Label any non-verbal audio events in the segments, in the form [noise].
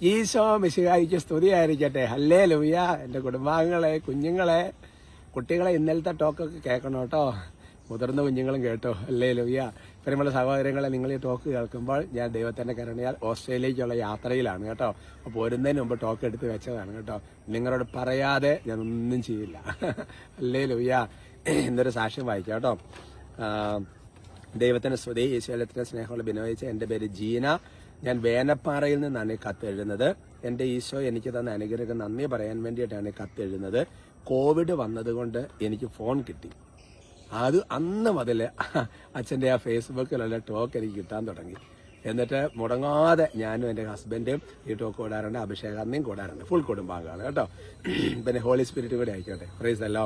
ഈശോ മിശിഹായിക്ക് സ്തുതിയായിരിക്കട്ടെ ഹല്ലേ ലൂയ എന്റെ കുടുംബാംഗങ്ങളെ കുഞ്ഞുങ്ങളെ കുട്ടികളെ ഇന്നലത്തെ ടോക്കൊക്കെ കേൾക്കണം കേട്ടോ. മുതിർന്ന കുഞ്ഞുങ്ങളും കേട്ടോ. അല്ലേ ലൂയ പ്രിയമുള്ള സഹോദരങ്ങളെ നിങ്ങൾ ഈ ടോക്ക് കേൾക്കുമ്പോൾ ഞാൻ ദൈവത്തിന്റെ കരുണയാൽ ഓസ്ട്രേലിയയ്ക്കുള്ള യാത്രയിലാണ് കേട്ടോ. അപ്പോൾ പോരുന്നതിന് മുമ്പ് ടോക്ക് എടുത്ത് വെച്ചതാണ് കേട്ടോ. നിങ്ങളോട് പറയാതെ ഞാൻ ഒന്നും ചെയ്യില്ല. അല്ലേ ലൂയ എന്നൊരു സാക്ഷ്യം വായിക്കാം കേട്ടോ. ദൈവത്തിന്റെ സ്തുതി ഈശ്വരത്തിന്റെ സ്നേഹമുള്ള ബിനോയിച്ച എന്റെ പേര് ജീന. ഞാൻ വേനപ്പാറയിൽ നിന്നാണ് ഈ കത്തെഴുതുന്നത് എന്റെ ഈശോ എനിക്ക് തന്ന അനുഗ്രഹം നന്ദി പറയാൻ വേണ്ടിയിട്ടാണ് ഈ കത്ത് കോവിഡ് വന്നതുകൊണ്ട് എനിക്ക് ഫോൺ കിട്ടി. അത് അന്ന് മുതൽ അച്ഛന്റെ ആ ഫേസ്ബുക്കിലുള്ള ടോക്ക് എനിക്ക് കിട്ടാൻ തുടങ്ങി. എന്നിട്ട് മുടങ്ങാതെ ഞാനും എന്റെ ഹസ്ബൻഡും ഈ ടോക്ക് കൂടാറുണ്ട് അഭിഷേക അന്നയും കൂടാറുണ്ട്. ഫുൾ കുടുംബാംഗമാണ് കേട്ടോ. പിന്നെ ഹോളി സ്പിരിറ്റ് കൂടെ ആയിക്കോട്ടെ. പ്രൈസ് അല്ലോ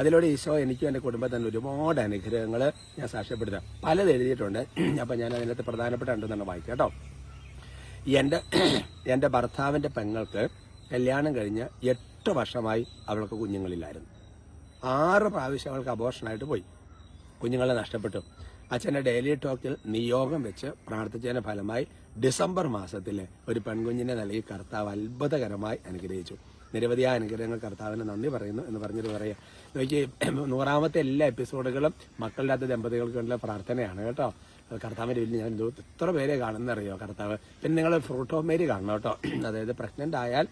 അതിലൂടെ ഈശോ എനിക്കും എന്റെ കുടുംബത്തിന് ഒരുപാട് അനുഗ്രഹങ്ങൾ ഞാൻ സാക്ഷ്യപ്പെടുത്താം പലത് എഴുതിയിട്ടുണ്ട്. അപ്പം ഞാൻ അതിനകത്ത് പ്രധാനപ്പെട്ട ഉണ്ടെന്നാണ് വായിക്കാം കേട്ടോ. എന്റെ എന്റെ ഭർത്താവിന്റെ പെങ്ങൾക്ക് കല്യാണം കഴിഞ്ഞ് എട്ട് വർഷമായി അവൾക്ക് കുഞ്ഞുങ്ങളില്ലായിരുന്നു. ആറ് പ്രാവശ്യം അവൾക്ക് അബോർഷനായിട്ട് പോയി. കുഞ്ഞുങ്ങളെ നഷ്ടപ്പെട്ടു. അച്ഛന്റെ ഡെയിലി ടോക്കിൽ നിയോഗം വെച്ച് പ്രാർത്ഥിച്ചതിന്റെ ഫലമായി ഡിസംബർ മാസത്തിൽ ഒരു പെൺകുഞ്ഞിനെ നൽകി കർത്താവ് അത്ഭുതകരമായി അനുഗ്രഹിച്ചു. നിരവധിയായ അനുഗ്രഹങ്ങൾ കർത്താവിന് നന്ദി പറയുന്നു എന്ന് പറഞ്ഞിട്ട് പറയാം. നോക്കി നൂറാമത്തെ എല്ലാ എപ്പിസോഡുകളും മക്കളില്ലാത്ത ദമ്പതികൾക്ക് വേണ്ടിയുള്ള പ്രാർത്ഥനയാണ് കേട്ടോ. കർത്താവിന്റെ വലിയ ഞാൻ എന്തോ എത്ര പേരെ കാണുന്നറിയോ കർത്താവ്. പിന്നെ നിങ്ങൾ ഫ്രൂട്ട് ഓഫ് മേരി കാണണം കേട്ടോ. [clears throat] അതായത് പ്രഗ്നന്റ് ആയാൽ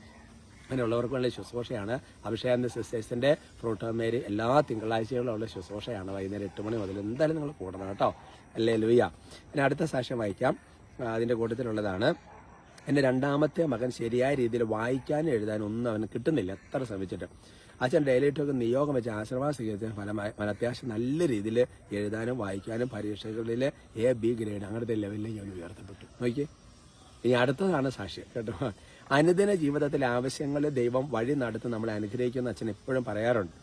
അങ്ങനെയുള്ളവർക്ക് വേണ്ടി ശുശ്രൂഷയാണ്. അഭിഷേകാനന്ദ സിസ്റ്റേഴ്സിന്റെ ഫ്രൂട്ട് മേരി എല്ലാ തിങ്കളാഴ്ചകളും ഉള്ള ശുശ്രൂഷയാണ്. വൈകുന്നേരം എട്ട് മണി മുതൽ എന്തായാലും നിങ്ങൾ കൂടണം കേട്ടോ. അല്ലേ ലൂയ പിന്നെ അടുത്ത സാക്ഷ്യം വായിക്കാം. അതിന്റെ കൂട്ടത്തിലുള്ളതാണ്. എന്റെ രണ്ടാമത്തെ മകൻ ശരിയായ രീതിയിൽ വായിക്കാനും എഴുതാനും ഒന്നും അവന് കിട്ടുന്നില്ല. എത്ര ശ്രമിച്ചിട്ട്. അച്ഛൻ ഡെയിലി ഒക്കെ നിയോഗം വെച്ച് സ്വീകരിച്ച ഫലമായി അത്യാവശ്യം നല്ല രീതിയിൽ എഴുതാനും വായിക്കാനും പരീക്ഷകളിൽ എ ബി ഗ്രേഡ് അങ്ങനത്തെ ലെവലിൽ ഞാൻ ഉയർത്തപ്പെട്ടു. നോക്കിയേ. ഇനി അടുത്തതാണ് സാക്ഷ്യം കേട്ടോ. അനുദിന ജീവിതത്തിലെ ആവശ്യങ്ങൾ ദൈവം വഴി നടത്തി നമ്മളെ അനുഗ്രഹിക്കുന്ന അച്ഛൻ എപ്പോഴും പറയാറുണ്ട്.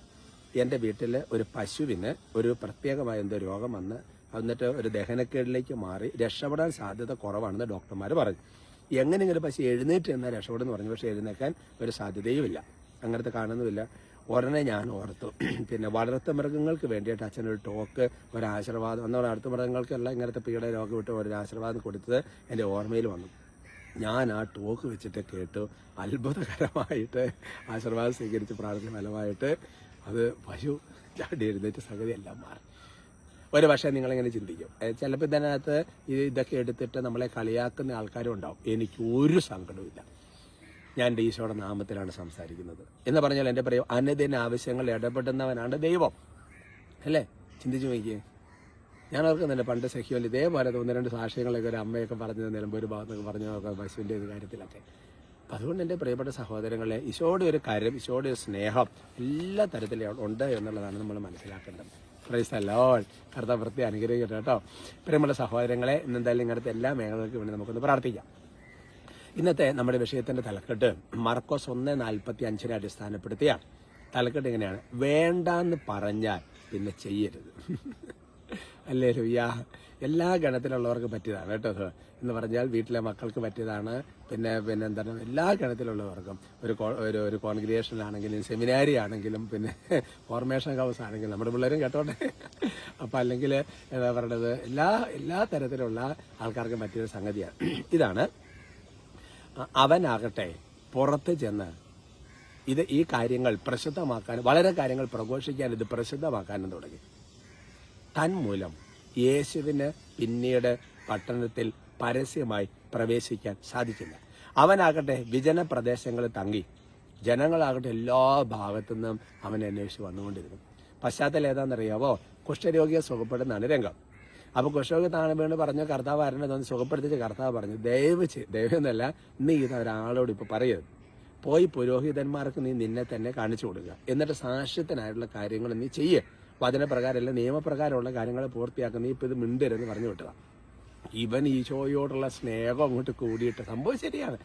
എന്റെ വീട്ടിൽ ഒരു പശുവിന് ഒരു പ്രത്യേകമായ എന്തോ രോഗം വന്ന് എന്നിട്ട് ഒരു ദഹനക്കേടിലേക്ക് മാറി രക്ഷപ്പെടാൻ സാധ്യത കുറവാണെന്ന് ഡോക്ടർമാർ പറഞ്ഞു. എങ്ങനെയെങ്കിലും പശു എഴുന്നേറ്റ് എന്നാൽ രക്ഷപ്പെടുന്നു പറഞ്ഞു. പക്ഷേ എഴുന്നേക്കാൻ ഒരു സാധ്യതയുമില്ല. അങ്ങനത്തെ കാണുന്നുമില്ല. ഉടനെ ഞാൻ ഓർത്തു. [clears throat] പിന്നെ വളർത്തു മൃഗങ്ങൾക്ക് വേണ്ടിയിട്ട് ഒരു ടോക്ക് ഒരു ആശീർവാദം എന്നാൽ വളർത്തു മൃഗങ്ങൾക്കെല്ലാം ഇങ്ങനത്തെ പീഡ രോഗം വിട്ട് ഒരു ആശീർവാദം കൊടുത്തത് എന്റെ ഓർമ്മയിൽ വന്നു. ഞാൻ ആ ടോക്ക് വെച്ചിട്ട് കേട്ടു. അത്ഭുതകരമായിട്ട് ആശീർവാദം സ്വീകരിച്ച് പ്രാർത്ഥന ഫലമായിട്ട് അത് പശു ചാടി എഴുന്നേറ്റ് സംഗതി എല്ലാം മാറി. ഒരു പക്ഷേ നിങ്ങളിങ്ങനെ ചിന്തിക്കും. ചിലപ്പോൾ ഇതിനകത്ത് ഇതൊക്കെ എടുത്തിട്ട് നമ്മളെ കളിയാക്കുന്ന ആൾക്കാരും ഉണ്ടാവും. എനിക്ക് ഒരു സങ്കടവുമില്ല. ഞാൻ എന്റെ ഈശോയുടെ നാമത്തിലാണ് സംസാരിക്കുന്നത്. എന്ന് പറഞ്ഞാൽ എന്റെ പറയും അനുദിന ആവശ്യങ്ങൾ ഇടപെടുന്നവനാണ് ദൈവം. അല്ലേ? ചിന്തിച്ചു നോക്കിയേ. ഞാൻ ഓർക്കുന്നില്ല പണ്ട് സഖ്യോൽ ഇതേപോലെ ഒന്ന് രണ്ട് സാക്ഷ്യങ്ങളൊക്കെ ഒരു അമ്മയൊക്കെ പറഞ്ഞു നിലമ്പൂർ ഭാഗത്തൊക്കെ പറഞ്ഞു നോക്കാം പശുവിന്റെ ഒരു കാര്യത്തിലൊക്കെ. അതുകൊണ്ട് എന്റെ പ്രിയപ്പെട്ട സഹോദരങ്ങളെ ഈശോയുടെ ഒരു കാര്യം ഈശോയുടെ ഒരു സ്നേഹം എല്ലാ തരത്തിലും ഉണ്ട് എന്നുള്ളതാണ് നമ്മൾ മനസ്സിലാക്കേണ്ടത്. പ്രൈസ് അല്ലോൾ കർത്താവ് വൃത്തി അനുഗ്രഹിക്കട്ടെ കേട്ടോ. പ്രിയമുള്ള സഹോദരങ്ങളെ ഇന്നെന്തായാലും ഇങ്ങനത്തെ എല്ലാ മേഖലകൾക്കും വേണ്ടി നമുക്കൊന്ന് പ്രാർത്ഥിക്കാം. ഇന്നത്തെ നമ്മുടെ വിഷയത്തിന്റെ തലക്കെട്ട് മർക്കോസ് ഒന്ന് നാൽപ്പത്തി അഞ്ചിനെ അടിസ്ഥാനപ്പെടുത്തിയ തലക്കെട്ട് എങ്ങനെയാണ്? വേണ്ടാന്ന് പറഞ്ഞാൽ പിന്നെ ചെയ്യരുത്. അല്ലേ ലുയ്യ? എല്ലാ ഗണത്തിലുള്ളവർക്ക് പറ്റിയതാണ് കേട്ടോ എന്ന് പറഞ്ഞാൽ വീട്ടിലെ മക്കൾക്ക് പറ്റിയതാണ്. പിന്നെ പിന്നെ എന്താണ്? എല്ലാ ഗണത്തിലുള്ളവർക്കും. ഒരു ഒരു ഒരു കോൺഗ്രിയേഷനിലാണെങ്കിലും സെമിനാരി ആണെങ്കിലും പിന്നെ ഫോർമേഷൻ ഹൗസ് ആണെങ്കിലും. നമ്മുടെ പിള്ളേരും കേട്ടോട്ടെ? അപ്പം അല്ലെങ്കിൽ എന്താ പറയുന്നത് എല്ലാ എല്ലാ തരത്തിലുള്ള ആൾക്കാർക്കും പറ്റിയൊരു സംഗതിയാണ്. ഇതാണ് അവനാകട്ടെ പുറത്ത് ചെന്ന് ഇത് ഈ കാര്യങ്ങൾ പ്രസിദ്ധമാക്കാൻ വളരെ കാര്യങ്ങൾ പ്രഘോഷിക്കാൻ ഇത് പ്രസിദ്ധമാക്കാനും തുടങ്ങി. തന്മൂലം യേശുവിന് പിന്നീട് പട്ടണത്തിൽ പരസ്യമായി പ്രവേശിക്കാൻ സാധിക്കില്ല അവനാകട്ടെ വിജന പ്രദേശങ്ങളിൽ തങ്ങി. ജനങ്ങളാകട്ടെ എല്ലാ ഭാഗത്തു നിന്നും അവനെ അന്വേഷിച്ച് വന്നുകൊണ്ടിരുന്നു. പശ്ചാത്തലം ഏതാണെന്നറിയാവോ? കുഷ്ഠരോഗിയെ സുഖപ്പെടുന്നതാണ് രംഗം. അപ്പൊ കുഷ്ഠരോഗി താണ വീണ് പറഞ്ഞു കർത്താവ് വരേണ്ടതെന്ന് സുഖപ്പെടുത്തിച്ച് കർത്താവ് പറഞ്ഞു. ദയവ് ദൈവമെന്നല്ല നീ ഇത് ഒരാളോട് ഇപ്പൊ പറയരുത്. പോയി പുരോഹിതന്മാർക്ക് നീ നിന്നെ തന്നെ കാണിച്ചു കൊടുക്കുക. എന്നിട്ട് സാക്ഷ്യത്തിനായിട്ടുള്ള കാര്യങ്ങൾ നീ ചെയ്യേ. വചനപ്രകാരമല്ല നിയമപ്രകാരമുള്ള കാര്യങ്ങൾ പൂർത്തിയാക്കുക നീ ഇപ്പൊ ഇത് മിണ്ടരുന്ന് പറഞ്ഞു വിട്ടുക ഇവൻ ഈശോയോടുള്ള സ്നേഹം അങ്ങോട്ട് കൂടിയിട്ട് സംഭവം ശരിയാണ്.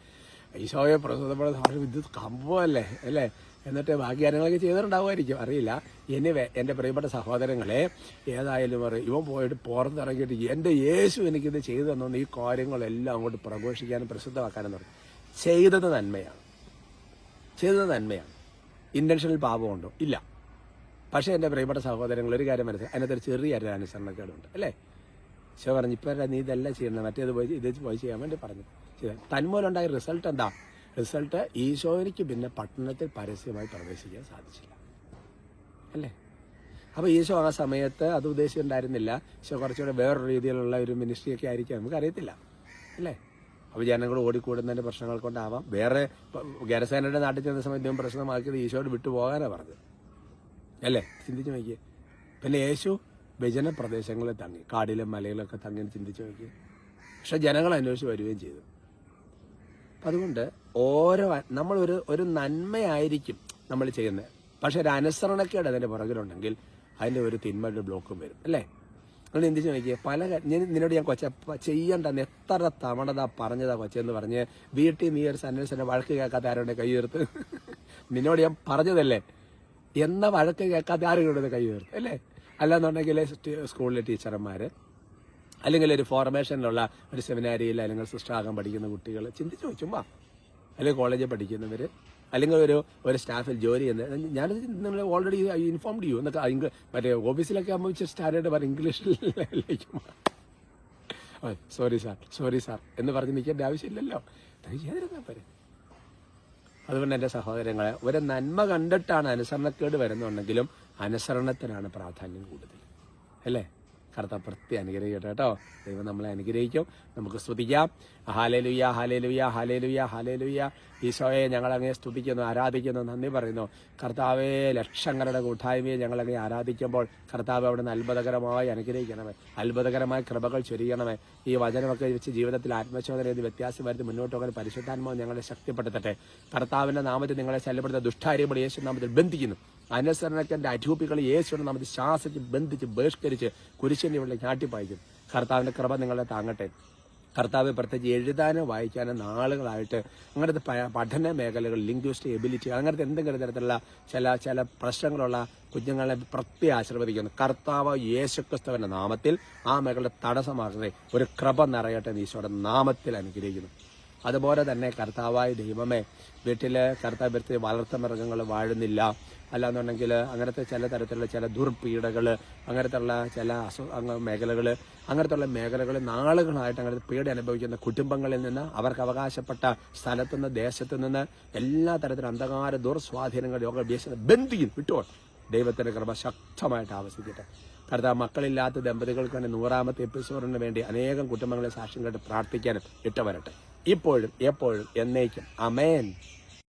ഈശോയെ പ്രസവപ്പെടുന്ന ഇത് സംഭവമല്ലേ അല്ലേ? എന്നിട്ട് കാര്യങ്ങളൊക്കെ ചെയ്തിട്ടുണ്ടാവുമായിരിക്കും. അറിയില്ല. ഇനി എന്റെ പ്രിയപ്പെട്ട സഹോദരങ്ങളെ ഏതായാലും പറയും ഇവൻ പോയിട്ട് പുറത്തിറങ്ങിയിട്ട് എന്റെ യേശു എനിക്കിത് ചെയ്തു തന്നു ഈ കാര്യങ്ങളെല്ലാം അങ്ങോട്ട് പ്രഘോഷിക്കാനും പ്രസിദ്ധമാക്കാനും തുടങ്ങി ചെയ്തത് നന്മയാണ്. ചെയ്തത് നന്മയാണ്. ഇന്റൻഷനിൽ പാപമുണ്ടോ? ഇല്ല. പക്ഷേ എന്റെ പ്രിയപ്പെട്ട സഹോദരങ്ങൾ ഒരു കാര്യം മനസ്സിലായി. അതിനകത്തൊരു ചെറിയൊരു അനുസരണക്കേടുണ്ട് അല്ലേ? ശിവ പറഞ്ഞു ഇപ്പം നീ ഇതെല്ലാം ചെയ്യണം മറ്റേത് പോയി ഇത് പോയി ചെയ്യാൻ വേണ്ടി പറഞ്ഞു. ചെയ്ത തന്മൂലമുണ്ടായ റിസൾട്ട് എന്താ? റിസൾട്ട് ഈശോയ്ക്ക് പിന്നെ പട്ടണത്തിൽ പരസ്യമായി പ്രവേശിക്കാൻ സാധിച്ചില്ല. അല്ലേ? അപ്പോൾ ഈശോ ആ സമയത്ത് അത് ഉദ്ദേശിച്ചിട്ടുണ്ടായിരുന്നില്ല. ഈശോ കുറച്ചുകൂടെ വേറൊരു രീതിയിലുള്ള ഒരു മിനിസ്ട്രിയൊക്കെ ആയിരിക്കാം നമുക്ക് അറിയത്തില്ല അല്ലേ? അപ്പോൾ ജനങ്ങൾ ഓടിക്കൂടുന്നതിന്റെ പ്രശ്നങ്ങൾ കൊണ്ടാവാം. വേറെ ഗരസേനയുടെ നാട്ടിൽ ചെന്ന സമയത്ത് ഇവൻ പ്രശ്നമാക്കിയത് ഈശോയോട് വിട്ടുപോകാനാണ് പറഞ്ഞത്. അല്ലേ? ചിന്തിച്ച് നോക്കിയേ. പിന്നെ യേശു വ്യജന പ്രദേശങ്ങളിൽ തങ്ങി. കാടിലും മലയിലൊക്കെ തങ്ങി ചിന്തിച്ച് നോക്കി പക്ഷെ ജനങ്ങൾ അന്വേഷിച്ച് വരികയും ചെയ്തു. അതുകൊണ്ട് ഓരോ നമ്മളൊരു ഒരു നന്മയായിരിക്കും നമ്മൾ ചെയ്യുന്നത്. പക്ഷെ ഒരു അനുസരണക്കേട് അതിന്റെ പുറകിലുണ്ടെങ്കിൽ അതിന്റെ ഒരു തിന്മയുടെ ബ്ലോക്കും വരും അല്ലേ? നിങ്ങൾ എന്ത് നോക്കിയേ പല നിന്നോട് ഞാൻ കൊച്ച ചെയ്യേണ്ടെന്ന് എത്ര തവണതാ പറഞ്ഞതാ കൊച്ചെന്ന് പറഞ്ഞ് വീട്ടിൽ നീ ഒരു സന്യാസിനെ വഴക്ക് കേൾക്കാത്ത ആരോടെ കൈ ഉയർത്ത് [laughs] നിന്നോട് ഞാൻ പറഞ്ഞതല്ലേ? എന്ന വഴക്ക് കേൾക്കാത്ത ആരോടെ കൈ ഉയർത്ത് അല്ലേ? അല്ലാന്നുണ്ടെങ്കിൽ സ്കൂളിലെ ടീച്ചർമാർ അല്ലെങ്കിൽ ഒരു ഫോർമേഷനിലുള്ള ഒരു സെമിനാരിയിൽ അല്ലെങ്കിൽ സിസ്റ്റർ ആകാൻ പഠിക്കുന്ന കുട്ടികൾ ചിന്തിച്ചു ചുമ്മാ അല്ലെങ്കിൽ കോളേജിൽ പഠിക്കുന്നവർ അല്ലെങ്കിൽ ഒരു ഒരു സ്റ്റാഫിൽ ജോലി ചെയ്യുന്ന ഞാനത് നിങ്ങൾ ഓൾറെഡി ഇൻഫോംഡ് ചെയ്യൂ എന്നൊക്കെ മറ്റേ ഓഫീസിലൊക്കെ ആകുമ്പോൾ സ്റ്റാൻഡേർഡ് പറയും ഇംഗ്ലീഷിലേക്ക് സോറി സാർ സോറി സാർ എന്ന് പറഞ്ഞ് നിൽക്കേണ്ട ആവശ്യമില്ലല്ലോ. അതുകൊണ്ട് എന്റെ സഹോദരങ്ങളെ ഒരു നന്മ കണ്ടിട്ടാണ് അനുസരണക്കേട് വരുന്നുണ്ടെങ്കിലും അനുസരണത്തിനാണ് പ്രാധാന്യം കൂടുതൽ. അല്ലേ? കറുത്ത പ്രത്യേക അനുഗ്രഹിക്കട്ടെ കേട്ടോ. ദൈവം നമ്മളെ അനുഗ്രഹിക്കും. നമുക്ക് സ്തുതിക്കാം. ഹാലേലുയ്യ ഹാലേലുയ്യ ഹാലേലുയ്യ ഹാലേലുയ്യ ഈശോയെ ഞങ്ങൾ സ്തുതിക്കുന്നു ആരാധിക്കുന്നു നന്ദി പറയുന്നു. കർത്താവെ ലക്ഷങ്ങളുടെ കൂട്ടായ്മയെ ഞങ്ങൾ ആരാധിക്കുമ്പോൾ കർത്താവ് അവിടെ നിന്ന് അത്ഭുതകരമായി അനുഗ്രഹിക്കണമേ. അത്ഭുതകരമായ കൃപകൾ ചൊരിയണമേ. ഈ വചനമൊക്കെ വെച്ച് ജീവിതത്തിൽ ആത്മശോധന ചെയ്ത് വ്യത്യാസം വരുത്തി മുന്നോട്ട് പോകാൻ പരിശുദ്ധാത്മാവ് ഞങ്ങളെ ശക്തിപ്പെടുത്തട്ടെ. കർത്താവിന്റെ നാമത്തിൽ നിങ്ങളെ ശല്യപ്പെടുത്ത ദുഷ്ടാര്യങ്ങൾ യേശു നാമത്തിൽ ബന്ധിക്കുന്നു. അനുസരണത്തിന്റെ അരൂപികൾ യേശുവിനെ നമ്മൾ ശാസിച്ച് ബന്ധിച്ച് ബഹിഷ്കരിച്ച് കുരിശിന്റെ ഇവിടെ ഞാട്ടിപ്പായിക്കും കർത്താവിന്റെ കൃപ നിങ്ങളെ താങ്ങട്ടെ. കർത്താവ് പ്രത്യേകിച്ച് എഴുതാനോ വായിക്കാനോ നാളുകളായിട്ട് അങ്ങനത്തെ പഠന മേഖലകൾ ലിംഗ്വിസ്റ്റിക് എബിലിറ്റി അങ്ങനത്തെ എന്തെങ്കിലും തരത്തിലുള്ള ചില ചില പ്രശ്നങ്ങളുള്ള കുഞ്ഞുങ്ങളെ പ്രത്യേക ആശീർവദിക്കുന്നു. കർത്താവ് യേശുക്രിസ്തുവിന്റെ നാമത്തിൽ ആ മേഖല തടസ്സമാകട്ടെ ഒരു കൃപ നിറയട്ടെ ഈശോയുടെ നാമത്തിൽ അനുഗ്രഹിക്കുന്നു. അതുപോലെ തന്നെ കർത്താവായ ദൈവമേ വരുത്തി വളർത്ത മൃഗങ്ങൾ വാഴുന്നില്ല. അല്ലാന്നുണ്ടെങ്കിൽ അങ്ങനത്തെ ചില തരത്തിലുള്ള ചില ദുർപീഡകൾ അങ്ങനത്തെയുള്ള ചില അസു മേഖലകൾ അങ്ങനത്തെയുള്ള മേഖലകൾ നാളുകളായിട്ട് അങ്ങനത്തെ പീഡ അനുഭവിക്കുന്ന കുടുംബങ്ങളിൽ നിന്ന് അവർക്ക് അവകാശപ്പെട്ട സ്ഥലത്തു നിന്ന് ദേശത്തു നിന്ന് എല്ലാ തരത്തിലും അന്ധകാര ദുർസ്വാധീനങ്ങൾ യോഗ ബന്ധിക്കും വിട്ടുപോകും ദൈവത്തിന്റെ കൃപ ശക്തമായിട്ട് ആവശ്യിക്കട്ടെ കർത്താവ് മക്കളില്ലാത്ത ദമ്പതികൾക്ക് തന്നെ നൂറാമത്തെ എപ്പിസോഡിന് വേണ്ടി അനേകം കുടുംബങ്ങളെ സാക്ഷ്യം കേട്ട് പ്രാർത്ഥിക്കാനും ഇട്ടവരട്ടെ. ഇപ്പോഴും എപ്പോഴും എന്നേക്കും. അമേൻ.